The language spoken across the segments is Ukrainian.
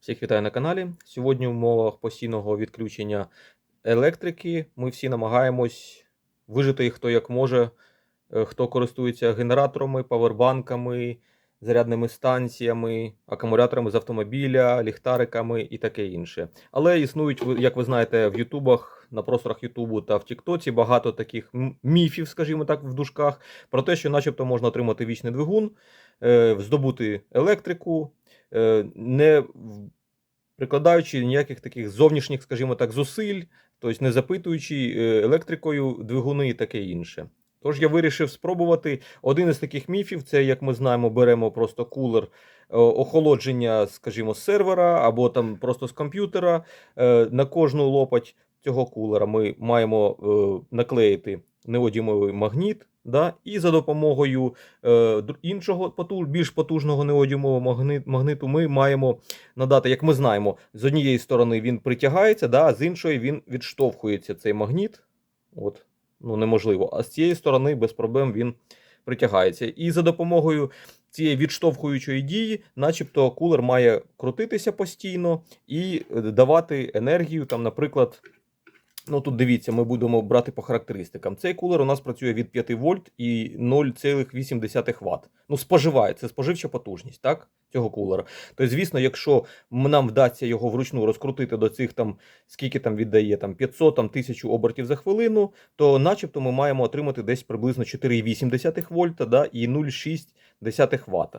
Всіх вітаю на каналі. Сьогодні в умовах постійного відключення електрики ми всі намагаємось вижити хто як може, е, хто користується генераторами, павербанками, зарядними станціями, акумуляторами з автомобіля, ліхтариками і таке інше. Але існують, як ви знаєте, в Ютубах, на просторах Ютубу та в Тіктоці багато таких міфів, скажімо так, в дужках, про те, що начебто можна отримати вічний двигун, е, здобути електрику, не прикладаючи ніяких таких зовнішніх, скажімо так, зусиль, тобто не запитуючи е, електрикою двигуни і таке інше. Тож я вирішив спробувати. Один із таких міфів це, як ми знаємо, беремо просто кулер е, охолодження, скажімо, з сервера або там просто з комп'ютера. Е, На кожну лопать цього кулера ми маємо е, наклеїти неодімовий магніт. Да? І за допомогою е, іншого потуж, більш потужного неодімового магнит, магниту ми маємо надати, як ми знаємо, з однієї сторони він притягається, да, а з іншої він відштовхується цей магніт. От, ну неможливо. А з цієї сторони без проблем він притягається. І за допомогою цієї відштовхуючої дії, начебто, кулер має крутитися постійно і е, давати енергію. Там, наприклад, ну тут дивіться, ми будемо брати по характеристикам. Цей кулер у нас працює від 5 вольт і 0,8 Вт. Ну, споживає, це споживча потужність, так? Цього кулера. Тобто, звісно, якщо нам вдасться його вручну розкрутити до цих там, скільки там віддає, там 500, там 1000 обертів за хвилину, то начебто ми маємо отримати десь приблизно 4,8 вольта да, і 0,6 Вт.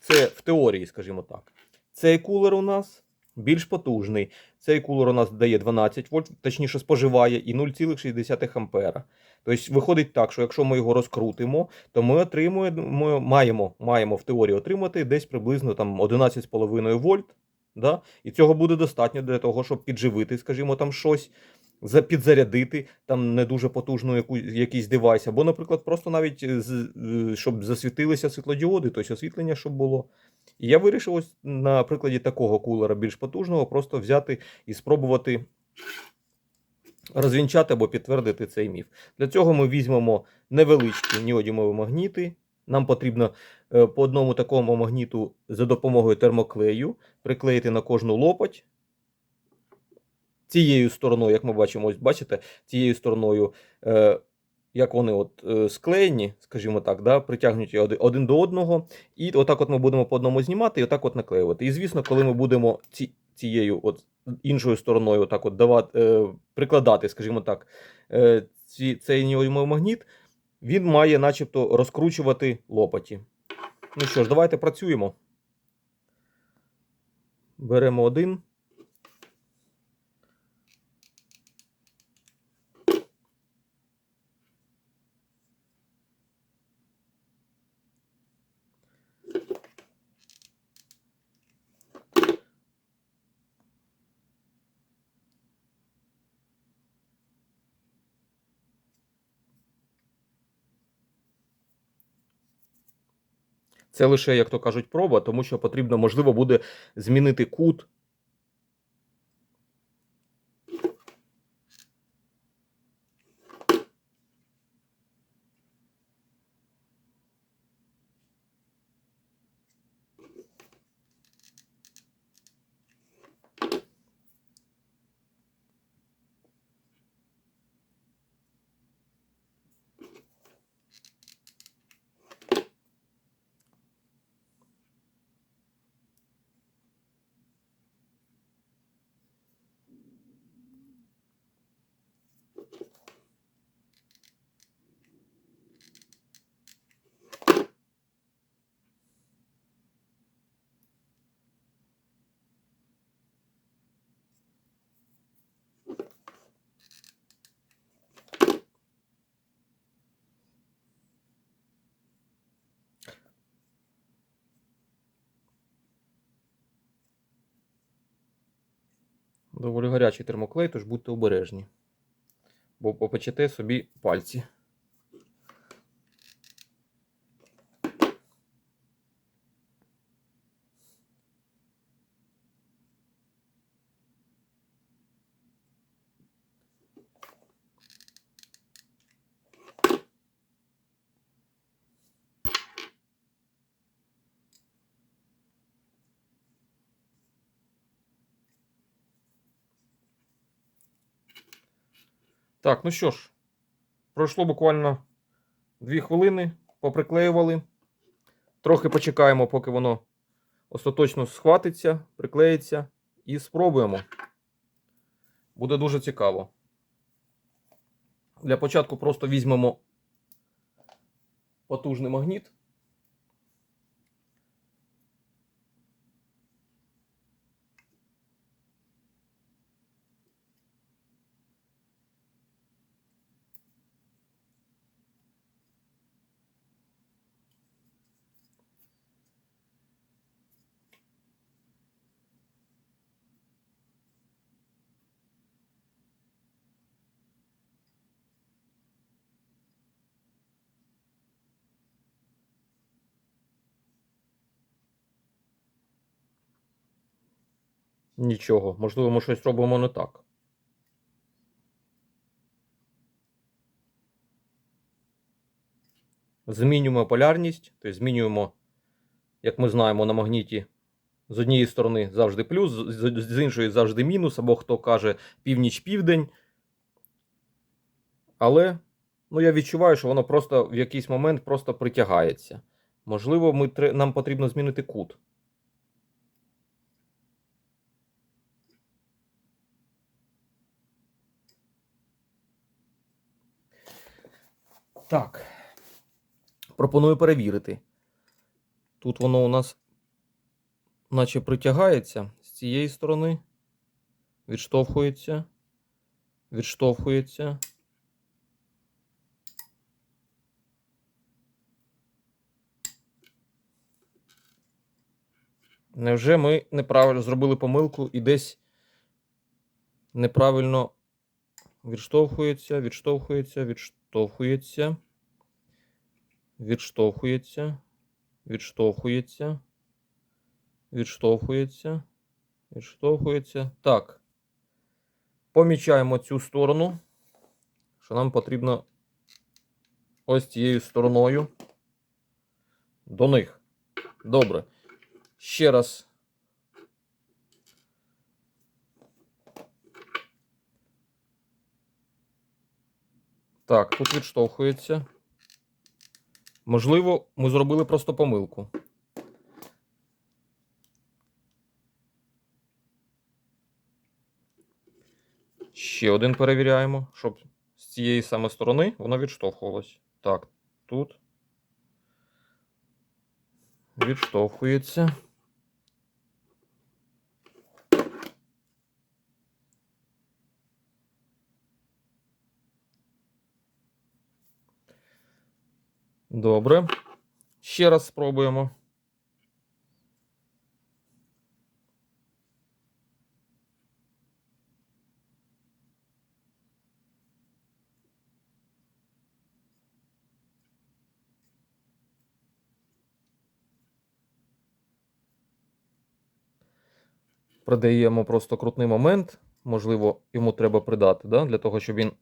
Це в теорії, скажімо так. Цей кулер у нас більш потужний. Цей кулер у нас дає 12 вольт, точніше споживає і 0,6 ампера. Тобто виходить так, що якщо ми його розкрутимо, то ми отримуємо, маємо, маємо в теорії отримати десь приблизно там 11,5 вольт. Да? І цього буде достатньо для того, щоб підживити, скажімо, там щось, підзарядити там не дуже потужну яку, якийсь девайс, або, наприклад, просто навіть щоб засвітилися світлодіоди, тобто освітлення, щоб було. І я вирішив ось на прикладі такого кулера більш потужного просто взяти і спробувати розвінчати або підтвердити цей міф. Для цього ми візьмемо невеличкі неодімові магніти. Нам потрібно е, по одному такому магніту за допомогою термоклею приклеїти на кожну лопать. Цією стороною, як ми бачимо, ось бачите, цією стороною, е, як вони от е, склеєні, скажімо так, да, притягнуті один до одного. І отак от ми будемо по одному знімати і отак от наклеювати. І звісно, коли ми будемо ці, цією от іншою стороною отак от давати, е, прикладати, скажімо так, е, ці, цей магніт, він має начебто розкручувати лопаті. Ну що ж, давайте працюємо. Беремо один. Це лише, як то кажуть, проба, тому що потрібно, можливо, буде змінити кут. Доволі гарячий термоклей, тож будьте обережні. Бо попечете собі пальці. Так, ну що ж, пройшло буквально 2 хвилини, поприклеювали. Трохи почекаємо, поки воно остаточно схватиться, приклеїться і спробуємо. Буде дуже цікаво. Для початку просто візьмемо потужний магніт. Нічого, можливо, ми щось робимо не так. Змінюємо полярність, тобто змінюємо, як ми знаємо, на магніті з однієї сторони завжди плюс, з, іншої завжди мінус, або хто каже північ-південь. Але ну, я відчуваю, що воно просто в якийсь момент просто притягається. Можливо, ми, нам потрібно змінити кут. Так. Пропоную перевірити. Тут воно у нас наче притягається з цієї сторони. Відштовхується. Відштовхується. Невже ми неправильно зробили помилку і десь неправильно відштовхується, відштовхується, відштовхується. Відштовхується. Відштовхується. Відштовхується. Відштовхується. відштовхується. Так. Помічаємо цю сторону. Що нам потрібно ось цією стороною до них. Добре. Ще раз. Так, тут відштовхується. Можливо, ми зробили просто помилку. Ще один перевіряємо, щоб з цієї саме сторони воно відштовхувалось. Так, тут відштовхується. Добре. Ще раз спробуємо. Придаємо просто крутний момент. Можливо, йому треба придати, да? для того, щоб він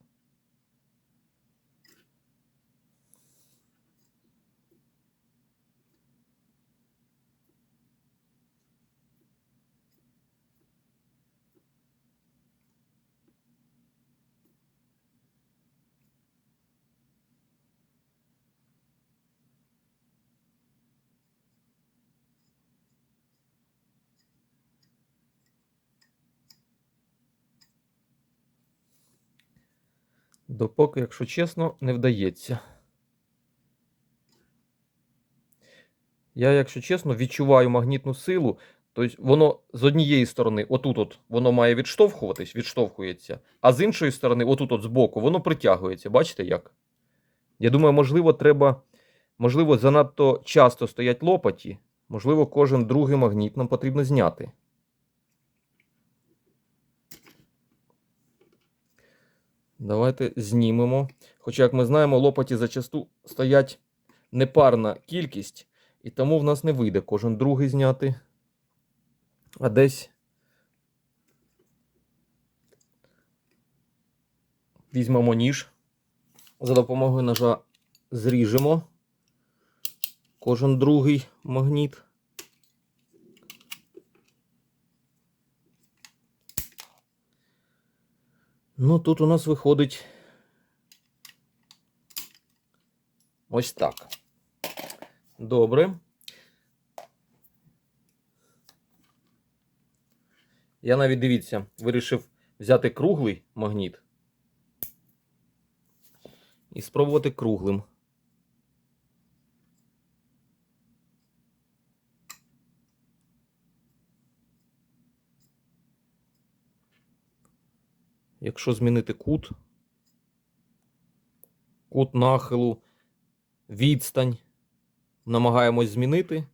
Допоки, якщо чесно, не вдається. Я, якщо чесно, відчуваю магнітну силу. Тобто воно з однієї сторони, отут от воно має відштовхуватись, відштовхується, а з іншої сторони, отут от збоку, воно притягується. Бачите як? Я думаю, можливо, треба. Можливо, занадто часто стоять лопаті. Можливо, кожен другий магніт нам потрібно зняти. Давайте знімемо. Хоча, як ми знаємо, лопаті зачасту стоять непарна кількість, і тому в нас не вийде кожен другий зняти. А десь візьмемо ніж. За допомогою ножа зріжемо кожен другий магніт. Ну, тут у нас виходить ось так. Добре. Я навіть дивіться, вирішив взяти круглий магніт і спробувати круглим. Якщо змінити кут, кут нахилу, відстань, намагаємось змінити.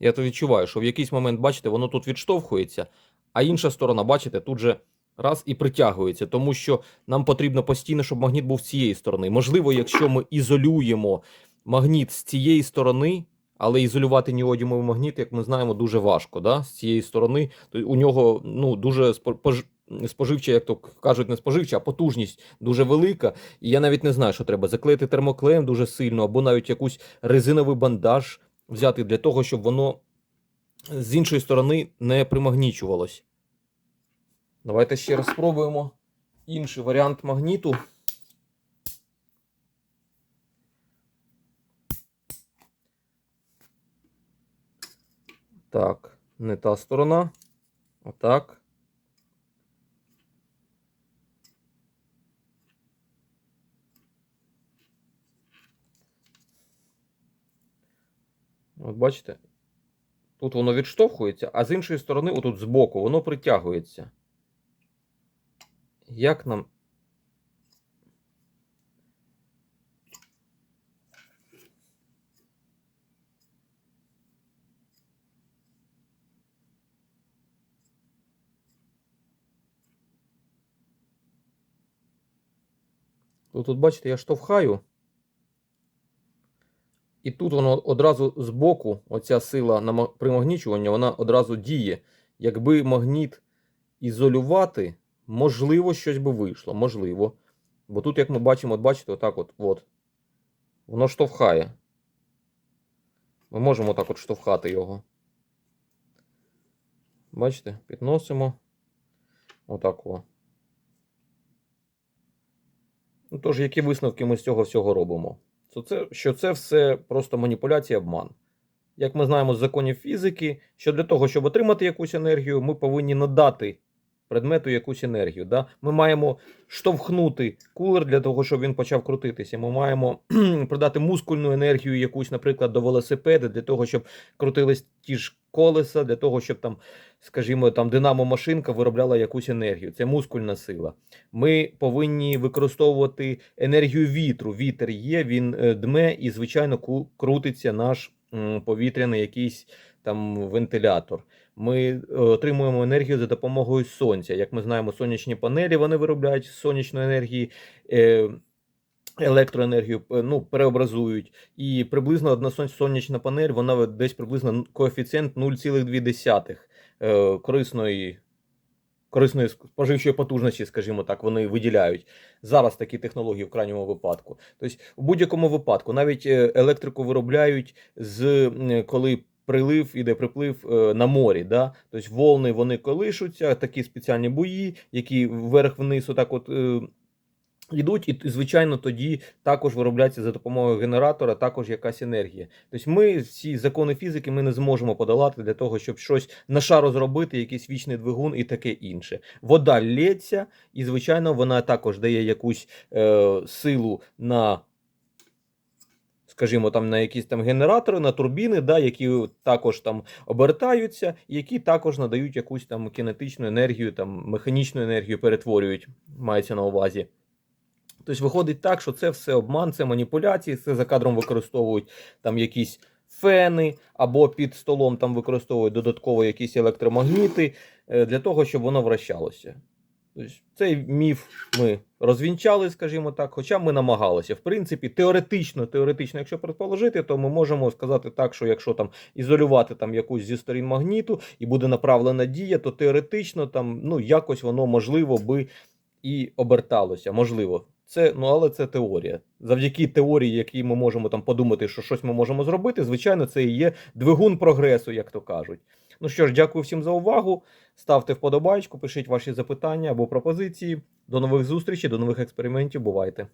Я то відчуваю, що в якийсь момент, бачите, воно тут відштовхується, а інша сторона, бачите, тут же раз і притягується, тому що нам потрібно постійно, щоб магніт був з цієї сторони. Можливо, якщо ми ізолюємо магніт з цієї сторони, але ізолювати неодімовий магніт, як ми знаємо, дуже важко. Да? З цієї сторони то у нього ну, дуже спо- споживча, як то кажуть, не споживча, а потужність дуже велика. І я навіть не знаю, що треба заклеїти термоклеєм дуже сильно, або навіть якусь резиновий бандаж взяти для того, щоб воно з іншої сторони не примагнічувалось. Давайте ще раз спробуємо інший варіант магніту. Так, не та сторона. Отак. От бачите, тут воно відштовхується, а з іншої сторони, отут збоку, воно притягується. Як нам. Тут, тут, бачите, я штовхаю. І тут воно одразу збоку, оця сила на примагнічування, вона одразу діє. Якби магніт ізолювати, можливо, щось би вийшло. Можливо. Бо тут, як ми бачимо, от бачите, отак от, от. Воно штовхає. Ми можемо так от штовхати його. Бачите, підносимо. Отак о. Ну, тож, які висновки ми з цього всього робимо? То це, що це все просто маніпуляція, обман. Як ми знаємо з законів фізики, що для того, щоб отримати якусь енергію, ми повинні надати предмету якусь енергію. Да? Ми маємо штовхнути кулер для того, щоб він почав крутитися. Ми маємо придати мускульну енергію якусь, наприклад, до велосипеда, для того, щоб крутились ті ж колеса, для того, щоб там, скажімо, там динамо-машинка виробляла якусь енергію. Це мускульна сила. Ми повинні використовувати енергію вітру. Вітер є, він е, дме і, звичайно, крутиться наш повітряний якийсь там вентилятор. Ми е, отримуємо енергію за допомогою сонця. Як ми знаємо, сонячні панелі вони виробляють сонячної енергії. Е, Електроенергію ну, переобразують, і приблизно одна сонячна панель, вона десь приблизно коефіцієнт 0,2 е, корисної корисної споживчої потужності, скажімо так, вони виділяють. Зараз такі технології в крайньому випадку. Тобто, в будь-якому випадку, навіть е, електрику виробляють з коли. Прилив іде приплив е, на морі, да? тобто волни вони колишуться, такі спеціальні бої, які вверх-вниз отак от е, йдуть, і звичайно тоді також виробляється за допомогою генератора також якась енергія. Тобто ми ці закони фізики ми не зможемо подолати для того, щоб щось на шару зробити, якийсь вічний двигун і таке інше. Вода лється, і звичайно вона також дає якусь е, силу на. Скажімо, там на якісь там генератори, на турбіни, да, які також там обертаються, які також надають якусь там кінетичну енергію, там механічну енергію перетворюють, мається на увазі. Тобто виходить так, що це все обман, це маніпуляції, це за кадром використовують там якісь фени, або під столом там використовують додатково якісь електромагніти е, для того, щоб воно вращалося. Тобто цей міф ми розвінчали, скажімо так, хоча ми намагалися. В принципі, теоретично, теоретично, якщо предположити, то ми можемо сказати так, що якщо там ізолювати там якусь зі сторін магніту і буде направлена дія, то теоретично там ну якось воно можливо би і оберталося. Можливо, Це, ну, але це теорія. Завдяки теорії, які ми можемо там подумати, що щось ми можемо зробити, звичайно, це і є двигун прогресу, як то кажуть. Ну що ж, дякую всім за увагу. Ставте вподобайку, пишіть ваші запитання або пропозиції. До нових зустрічей, до нових експериментів. Бувайте!